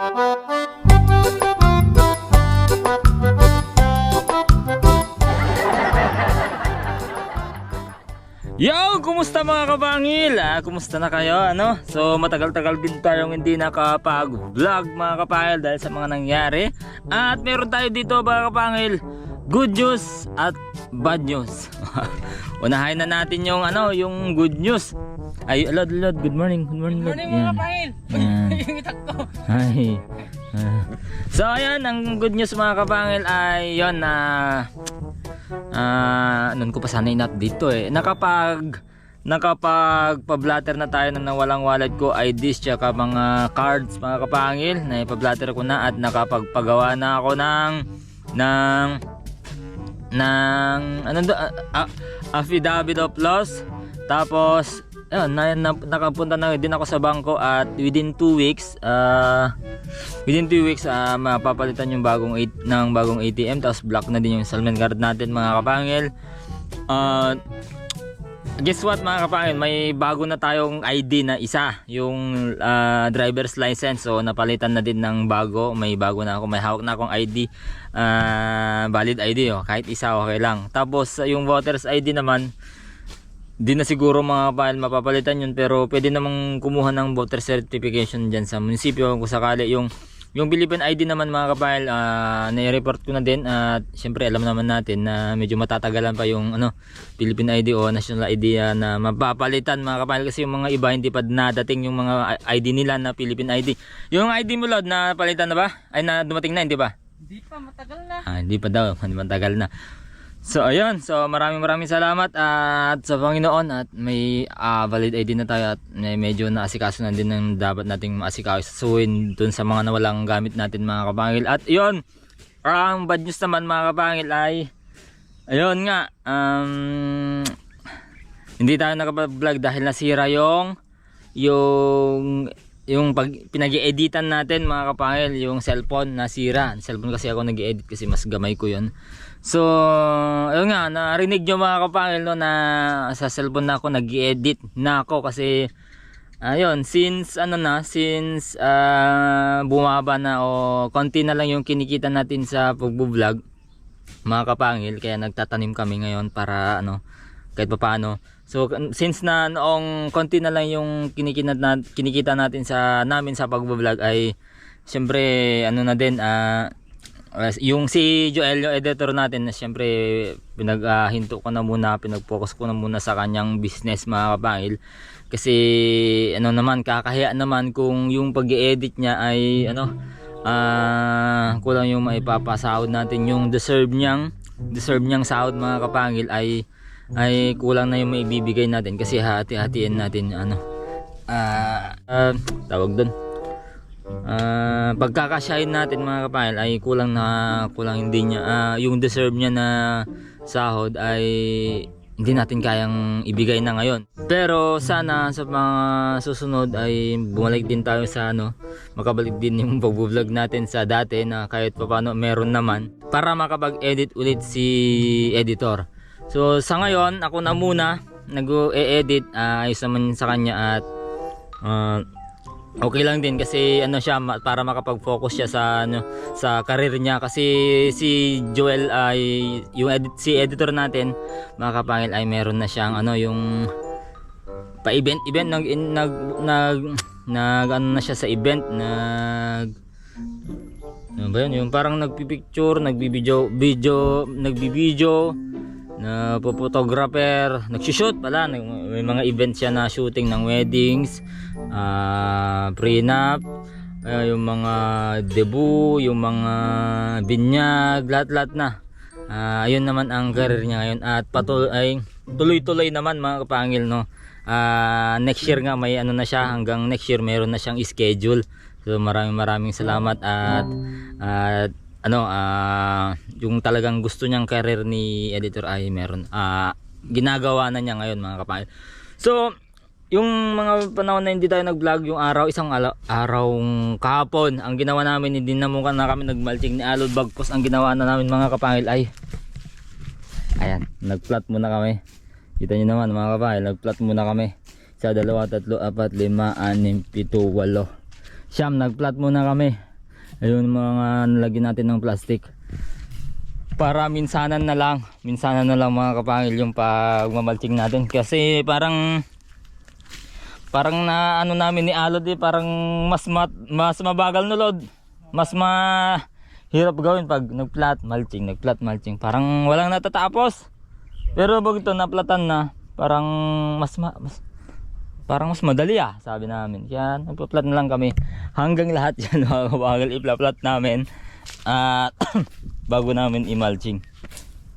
Yo! Kumusta mga kabangil? Ah, kumusta na kayo? Ano? So matagal-tagal din tayong hindi nakapag-vlog mga kapangil dahil sa mga nangyari. At meron tayo dito mga kapangil, good news at bad news. Unahin na natin yung ano, yung good news. Ay, Lord, Lord, good morning. Good morning, Lord. Morning mga yung itak ko. Ay. Ah. so ayan, ang good news mga kapangil ay yon na ah nun ko pa sana in-update to eh. Nakapag nakapag pa-blatter na tayo ng nawalang wallet ko IDs tsaka mga cards mga kapangil na ipa-blatter ko na at nakapagpagawa na ako ng ng ng ano do, ah, ah, affidavit of loss tapos ayun, na, na, nakapunta na din ako sa bangko at within 2 weeks ah within 2 weeks ah mapapalitan yung bagong eight, ng bagong ATM tapos block na din yung installment card natin mga kapangil. Ah, guess what mga kapangil? May bago na tayong ID na isa yung ah, driver's license. So napalitan na din ng bago. May bago na ako may hawak na akong ID ah, valid ID oh kahit isa okay lang. Tapos yung voter's ID naman Di na siguro mga kapahal mapapalitan yun pero pwede namang kumuha ng voter certification dyan sa munisipyo kung sakali yung yung Philippine ID naman mga kapahal ah, nai-report ko na din at syempre alam naman natin na medyo matatagalan pa yung ano Philippine ID o national ID ah, na mapapalitan mga kapahal kasi yung mga iba hindi pa nadating yung mga ID nila na Philippine ID yung ID mo Lord na palitan na ba? ay na dumating na hindi ba? Hindi pa matagal na. Ah, hindi pa daw, hindi matagal na. So ayun, so maraming maraming salamat at sa Panginoon at may ah, valid ID na tayo at may medyo naasikaso na din ng dapat nating maasikasuin dun sa mga nawalang gamit natin mga kapangil. At yun, ang bad news naman mga kapangil ay ayun nga, um, hindi tayo nakapag-vlog dahil nasira yung yung yung pag pinag-editan natin mga kapangil yung cellphone nasira. Cellphone kasi ako nag-edit kasi mas gamay ko yun so ayun nga narinig nyo mga kapangil no, na sa cellphone na ako nag-edit na ako kasi ayun since ano na since ah, bumaba na o konti na lang yung kinikita natin sa pagbo-vlog mga kapangil kaya nagtatanim kami ngayon para ano kahit papaano. So since na noong konti na lang yung kinikita, na, kinikita natin sa namin sa pagbo-vlog ay syempre ano na din ah as- yung si Joel yung editor natin na syempre pinaghinto ko na muna pinag-focus ko na muna sa kanyang business mga kapangil kasi ano naman kakahiya naman kung yung pag-edit niya ay ano ah kulang yung maipapasahod natin. Yung deserve niyang deserve niyang sahod mga kapangil ay ay kulang na yung maibibigay natin. Kasi hati-hatiin natin ano ah ah, tawag doon Ah, pagkakasyahin natin mga kapangil ay kulang na kulang hindi niya ah, yung deserve niya na sahod ay hindi natin kayang ibigay na ngayon. Pero sana sa mga susunod ay bumalik din tayo sa ano, makabalik din yung pag-vlog natin sa dati na kahit paano meron naman para makapag-edit ulit si editor. So sa ngayon, ako na muna nag-e-edit ah, ayos naman sa kanya at ah, okay lang din kasi ano siya para makapag-focus siya sa ano sa career niya. Kasi si Joel ay yung edit, si editor natin mga kapangil ay meron na siyang ano yung pa event event nag nag nag nag ano na siya sa event nag ano ba yun? Yung parang nagpipicture nagbibideo video nagbibideo na photographer nagsushoot pala. May mga events siya na shooting ng weddings ah prenup ah, yung mga debut yung mga binyag lahat-lahat na. Ah, ayun naman ang career niya ngayon. At patuloy ay tuloy-tuloy naman mga kapangil no? Ah, next year nga may ano na siya hanggang next year meron na siyang schedule. So maraming maraming salamat at at ano ah yung talagang gusto niyang career ni editor ay meron ah ginagawa na niya ngayon mga kapangil so yung mga panahon na hindi tayo nag-vlog yung araw isang ala- araw kahapon ang ginawa namin hindi na mukha na kami nagmalching ni Alod Bagpos ang ginawa na namin mga kapangil ay ayan nag-plot muna kami. Kita nyo naman mga kapangil nag-plot muna kami. Sa dalawa, tatlo, apat, lima, anim, pito, walo. Siyam nag-plot muna kami Ayun mga nalagyan natin ng plastic. Para minsanan na lang, minsanan na lang mga kapangil yung pagmamalching natin kasi parang parang na ano namin ni Alod eh, parang mas mat, mas mabagal nulod. Mas ma hirap gawin pag nagplat mulching, nagplat mulching. Parang walang natatapos. Pero pag ito naplatan na, parang mas ma, mas parang mas madali ah, sabi namin. Kaya nagpa-plat na lang kami. Hanggang lahat yan mga kabagal ipla-plat namin. At bago namin i-mulching.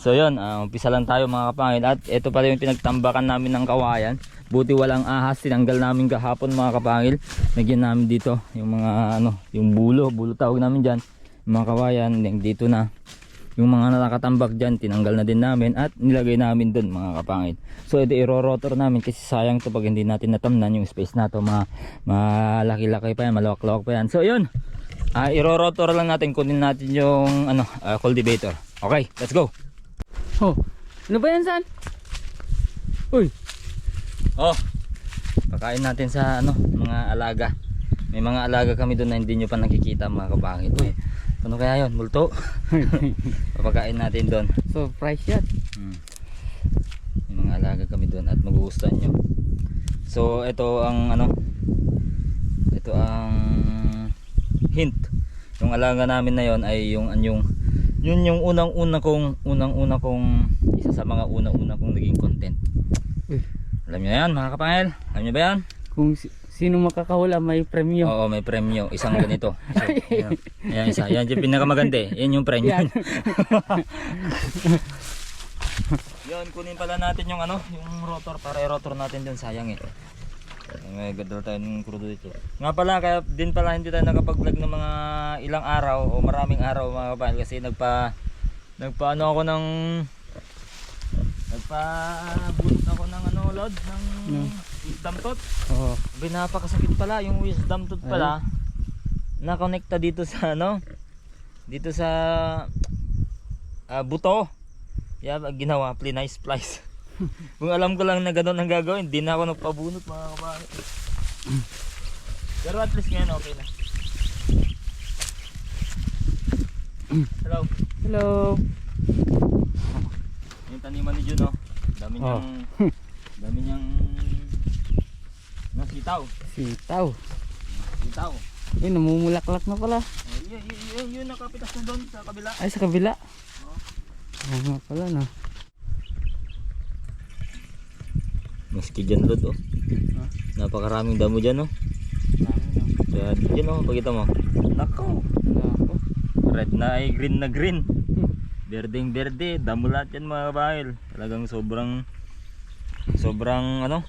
So yun, ah, umpisa lang tayo mga kapangil. At ito pala yung pinagtambakan namin ng kawayan. Buti walang ahas, tinanggal namin kahapon mga kapangil. Nagyan namin dito yung mga ano, yung bulo, bulo tawag namin dyan. Yung mga kawayan, dito na. Yung mga nakatambak dyan, tinanggal na din namin at nilagay namin doon mga kapangil. So ito iro-rotor namin kasi sayang to pag hindi natin natamnan yung space na to. Ma malaki-laki pa yan, malawak-lawak pa yan. So yun, ah iro-rotor lang natin, kunin natin yung ano, ah, cultivator. Okay, let's go. Oh, ano ba yan, San? Uy, Oh, pakain natin sa ano, mga alaga. May mga alaga kami doon na hindi nyo pa nakikita mga kapangil. Uy, ano kaya yun? Multo? Papakain natin doon. surprise yan. Hmm. May mga alaga kami doon at magugustuhan nyo. So ito ang ano ito ang hint. Yung alaga namin na yon ay yung yung yun yung unang-una kong unang-una kong isa sa mga unang-una kong naging content. Uy. Alam niyo yan mga kapangil? Alam niyo ba yan? Kung si- sino makakahula may premyo. Oo, may premyo. Isang ganito. So, yan. Yan isa. Yan yung pinakamaganda eh. Yan yung premyo. Yan. Yan, kunin pala natin yung ano, yung rotor para i-rotor natin dun sayang eh. May gadol tayo ng krudo dito. Nga pala, kaya din pala hindi tayo nakapag-vlog ng mga ilang araw o maraming araw mga kapal kasi nagpa nagpa ano ako ng nagpa bunot ako ng ano lod ng Hmm. Wisdom tooth. Oo. Binapakasakit pala yung wisdom tooth pala. Nakonekta dito sa ano dito sa ah, buto. Yeah, ginawa, plinay splice. Kung alam ko lang na gano'n ang gagawin, di na ako nagpabunot mga kabahay. Pero at least ngayon okay na. Hello. Hello. Yung taniman ni Jun, oh. Dami Oh. niyang, dami niyang, ng sitaw. Sitaw. Sitaw. Eh, namumulaklak na pala. Oh, yun, yun, yun, yun, nakapitas na doon sa kabila. Ay, sa kabila. Oo. Oo nga pala, no. Maski dyan, Lod, oh. Ah. Napakaraming damo dyan, oh. Kaya, dyan, oh, pagkita mo. Nako. Nako. Red na ay green na green. Berdeng berde, damo lahat yan mga kabail. Talagang sobrang sobrang ano,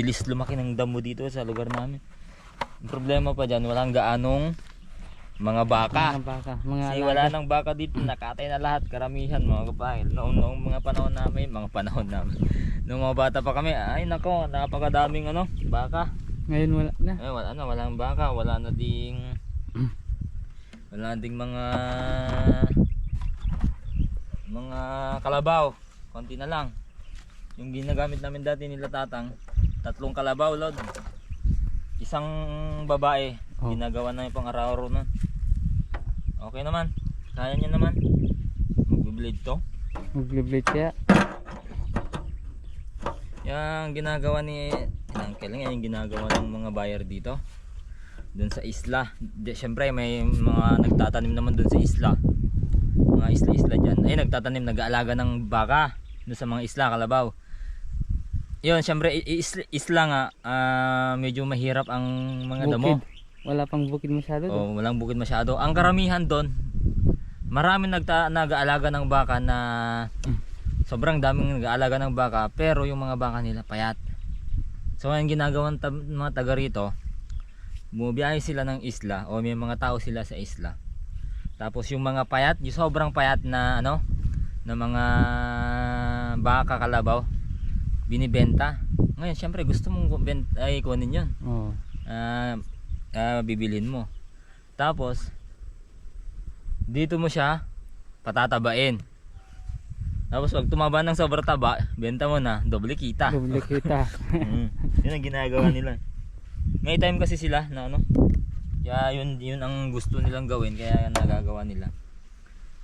bilis lumaki ng damo dito sa lugar namin. Ang problema pa dyan, walang gaanong mga baka. Mga baka. Mga Kasi wala nang baka dito, nakatay na lahat, karamihan mga kabail. Noong, noong mga panahon namin, mga panahon namin. Noong mga bata pa kami, ay nako, napakadaming ano, baka. Ngayon wala na. Eh, wala na, walang baka, wala na ding wala na ding mga mga kalabaw. Konti na lang. Yung ginagamit namin dati nila tatang, tatlong kalabaw, lod. Isang babae, Oh. ginagawa na yung pang araw nun. Okay naman. Kaya niya naman. Magbiblade to. Magbiblade kaya. Yung ginagawa ni Uncle nga yung ginagawa ng mga buyer dito doon sa isla. Syempre may mga nagtatanim naman doon sa isla. Mga isla-isla diyan. Ay nagtatanim, nag-aalaga ng baka doon sa mga isla kalabaw. Yun, syempre isla, isla nga ah, medyo mahirap ang mga damo. Bukid. Wala pang bukid masyado. doon. O walang bukid masyado. Ang karamihan doon, marami nagta nag-aalaga ng baka na sobrang daming nag-aalaga ng baka pero yung mga baka nila payat. So ang ginagawa ng mga taga rito, bumiyahe sila ng isla o may mga tao sila sa isla. Tapos yung mga payat, yung sobrang payat na ano, na mga baka kalabaw, binibenta. Ngayon, syempre gusto mong bent ay kunin 'yon Oo. ah ah, bibilhin mo. Tapos dito mo siya patatabain. Tapos pag tumaba ng sobrang taba, benta mo na, doble kita. Doble kita. mm. Yun ang ginagawa nila. May time kasi sila na ano, Kaya yun, yun ang gusto nilang gawin, kaya yan nagagawa nila.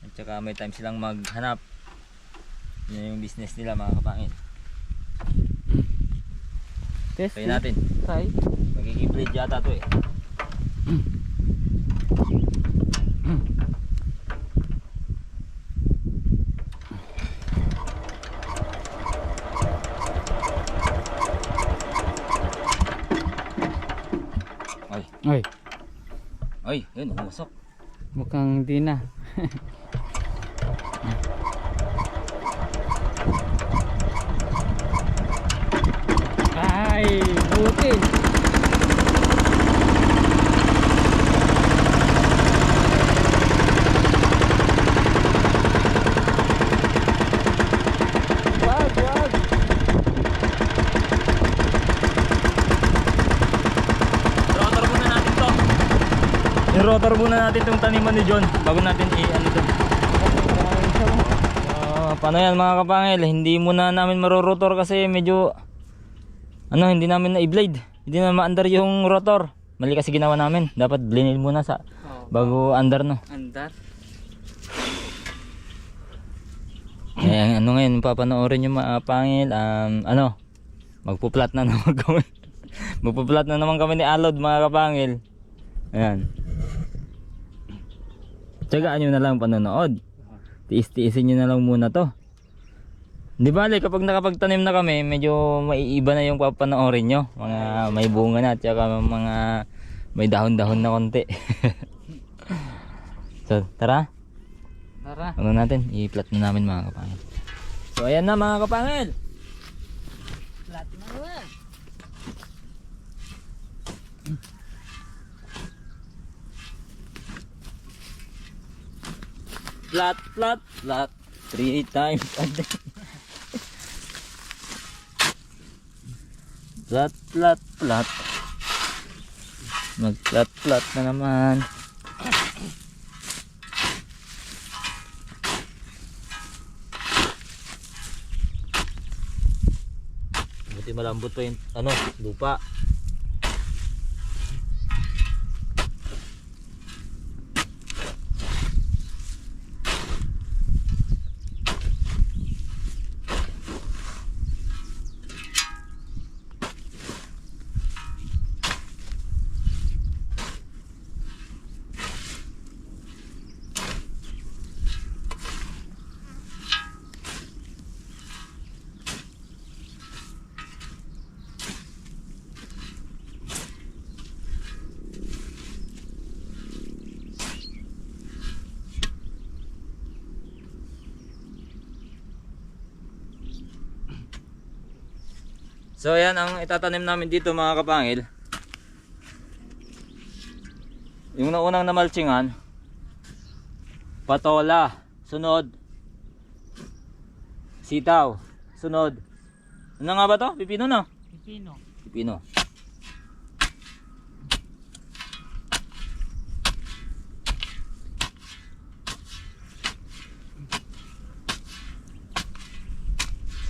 At saka may time silang maghanap. Yun yung business nila mga kapangil. Test. Try natin. Try. Magiging blade yata to eh. Ay, Ay, ay, yun, umusok. mukhang di na. Ay, buti. Rotor muna natin itong taniman ni John bago natin i-ano to. Ah, paano yan mga kapangil? Hindi muna namin marorotor kasi medyo ano, hindi namin na-blade. Hindi na ma-under yung rotor. Mali kasi ginawa namin. Dapat blinil muna sa bago under no. Andar. Eh, ano ngayon, papanoorin yung mga pangil, um, ano, magpuplat na naman kami. magpuplat na naman kami ni Alod, mga kapangil. Ayan. Tsagaan nyo na lang panonood. Tiis-tiisin nyo na lang muna to. Di bale, kapag nakapagtanim na kami, medyo maiiba na yung papanoorin nyo. Mga may bunga na, at saka mga may dahon-dahon na konti. so, tara. Tara. Ano natin? I-plat na namin mga kapangil. So ayan na mga kapangil. Plat na naman. Plat, plat, plat. Three times a day. Plat, plat, plat. Mag-plat, plat na naman. Buti malambot pa yung ano, lupa. So ayan ang itatanim namin dito mga kapangil. Yung naunang namalchingan, patola, sunod, sitaw, sunod. Ano nga ba to? Pipino na? Pipino. Pipino.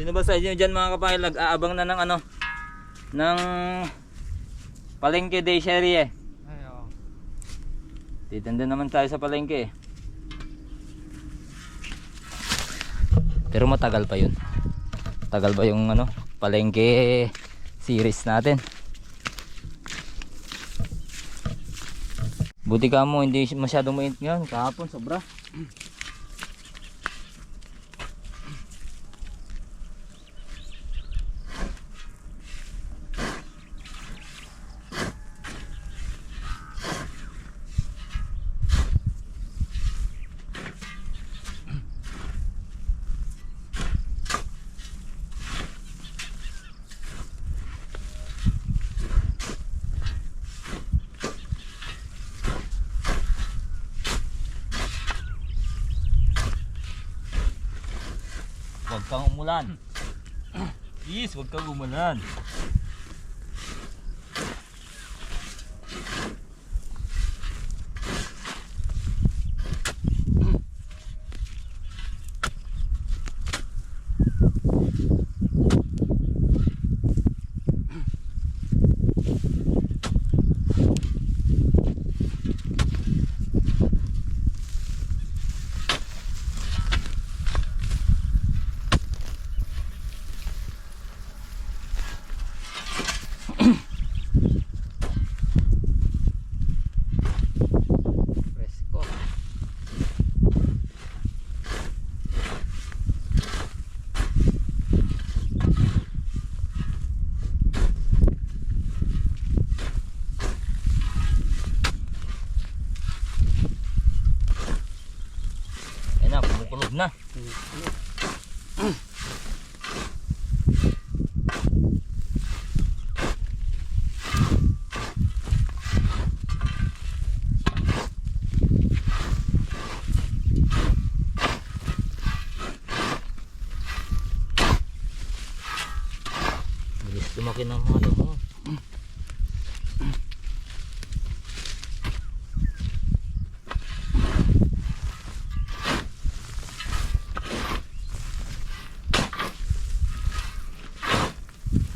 Sino ba sa inyo dyan mga kapahil nag-aabang na ng ano? Ng palengke day serie. Ayo. Titinda naman tayo sa palengke. Pero matagal pa yun. Tagal ba yung ano? Palengke series natin. Buti ka mo, hindi masyadong mainit ngayon. Kahapon, sobra. Huwag kang umulan. Yes, huwag kang umulan.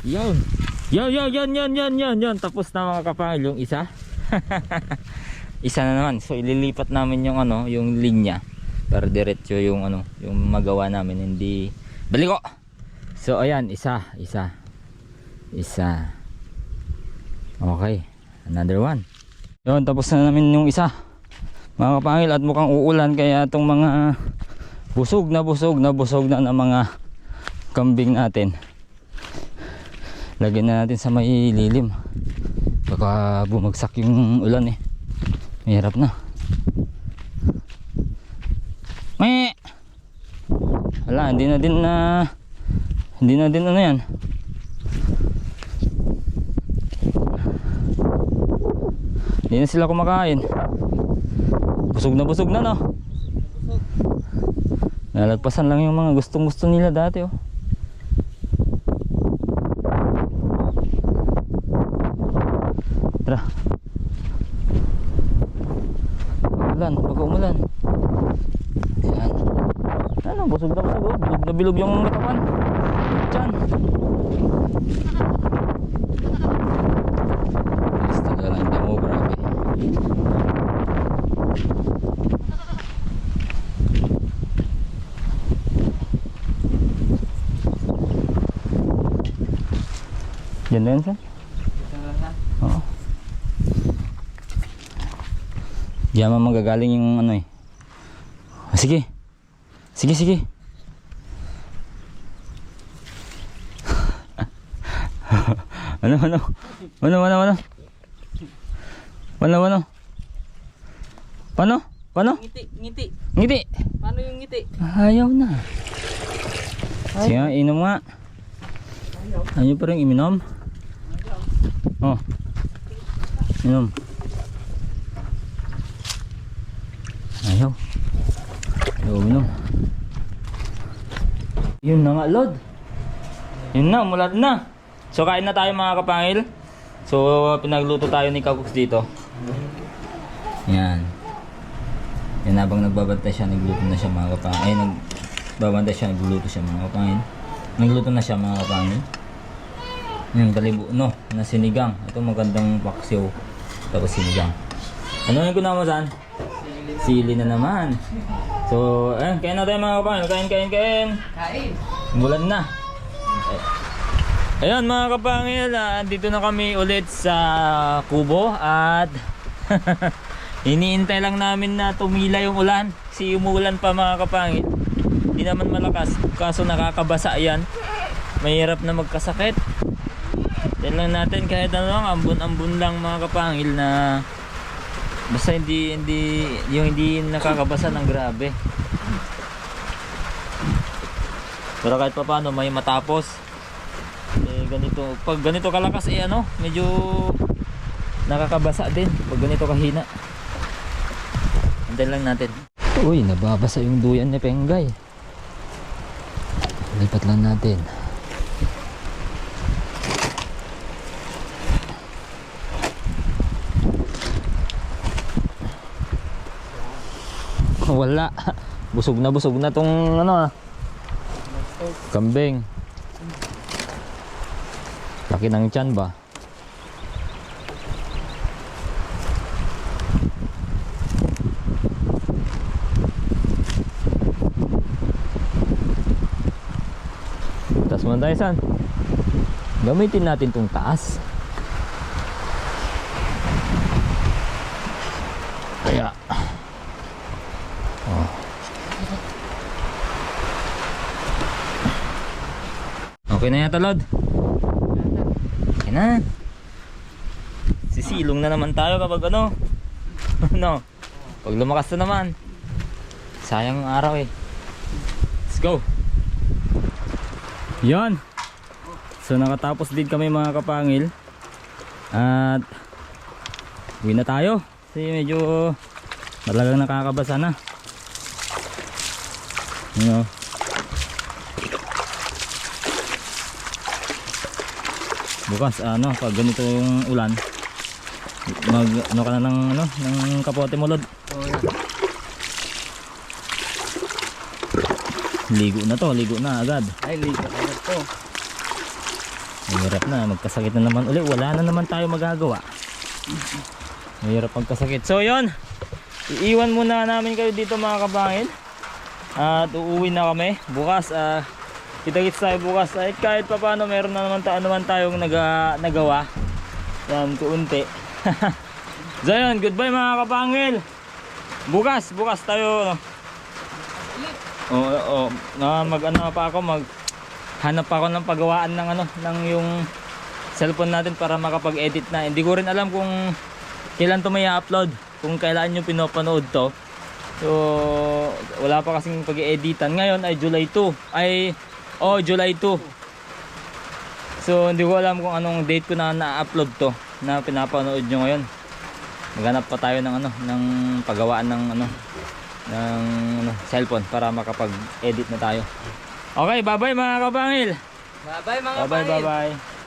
Yun. Yun, yun, yun, yun, yun, yun, yun. Tapos na mga kapangil yung isa. isa na naman. So ililipat namin yung ano, yung linya para diretso yung ano, yung magawa namin hindi baliko. So ayan, isa, isa. Isa. Okay. Another one. Yun, tapos na namin yung isa. Mga kapangil at mukhang uulan kaya itong mga busog na busog na busog na ng mga kambing natin lagyan na natin sa may lilim. Baka bumagsak yung ulan eh. Mahirap na. May! Wala hindi na din na hindi na din ano yan. Hindi na sila kumakain. Busog na busog na no? Nalagpasan lang yung mga gustong gusto nila dati oh Tara. Umulan, baka umulan. Yan. Ano, busog na busog. oh. Bilog na bilog yung katawan. Diyan. Yes, talaga lang damo, grabe. Yan na yan, sir? Oo. Diyan man magagaling yung ano eh. Sige. Sige, sige. ano, ano? Ano, ano, ano? Ano, ano? Paano? Paano? Ngiti, ngiti. Ngiti. Paano yung ngiti? Ayaw na. Sige inom nga. Ayaw pa rin iminom. Oh. Inom. Ayaw. Ayaw uminom. Yun na nga, Lord. Yun na, umulat na. So, kain na tayo mga kapangil. So, pinagluto tayo ni Kakuks dito. Yan. Yan habang nagbabantay siya, nagluto na siya mga kapangil. Ay, nagbabantay siya, nagluto siya mga kapangil. Nagluto na siya mga kapangil. Yung talibo, no, na sinigang. Ito magandang paksiw. Tapos sinigang. Ano yung kunawa mo saan? Sili na naman. So, ayun, kain na tayo mga kapangil. Kain, kain, kain. Kain. Bulan na. Ayun mga kapangil, ah, dito na kami ulit sa Kubo at iniintay lang namin na tumila yung ulan. Kasi umuulan pa mga kapangil. Hindi naman malakas, kaso nakakabasa yan. Mahirap na magkasakit. Yan lang natin kahit ano lang, ambun-ambun lang mga kapangil na basta hindi hindi yung hindi nakakabasa ng grabe. Pero kahit pa paano may matapos. Eh ganito, pag ganito kalakas eh ano, medyo nakakabasa din pag ganito kahina. Antayin lang natin. Uy, nababasa yung duyan ni Penggay. Lipat lang natin. Wala. Busog na busog na tong ano ah. Kambing. Laki ng tiyan ba? Taas muna tayo san. Gamitin natin tong taas. Okay na yata, Lord. Okay na. Sisilong na naman tayo kapag ano. ano? Pag lumakas na naman. Sayang ang araw eh. Let's go. Yan. So nakatapos din kami mga kapangil. At uwi na tayo. Kasi medyo talagang nakakabasa na. Ano? Bukas ano, pag ganito yung ulan, mag ano ka na ng ano, ng kapote mo lod. Ligo na to, ligo na agad. Ay, ligo agad to. Mahirap na, magkasakit na naman uli. Wala na naman tayo magagawa. Mahirap magkasakit. So yon iiwan muna namin kayo dito mga kabangin. At uuwi na kami. Bukas, ah, kita-kits tayo bukas. Ay, kahit pa paano, meron na naman, ta naman tayong naga nagawa. Yan, kuunti. so yun, goodbye mga kabangil. Bukas, bukas tayo. Oo, oh, oh, na mag ano pa ako, mag hanap pa ako ng pagawaan ng ano, ng yung cellphone natin para makapag-edit na. Hindi ko rin alam kung kailan to may upload, kung kailan nyo pinapanood to. So, wala pa kasing pag-editan. Ngayon ay July 2. Ay, oh, July 2. So, hindi ko alam kung anong date ko na na-upload to na pinapanood nyo ngayon. Maghanap pa tayo ng ano, ng paggawaan ng ano, ng ano, cellphone para makapag-edit na tayo. Okay, bye-bye mga kabangil. Bye-bye mga Bye-bye, bye-bye.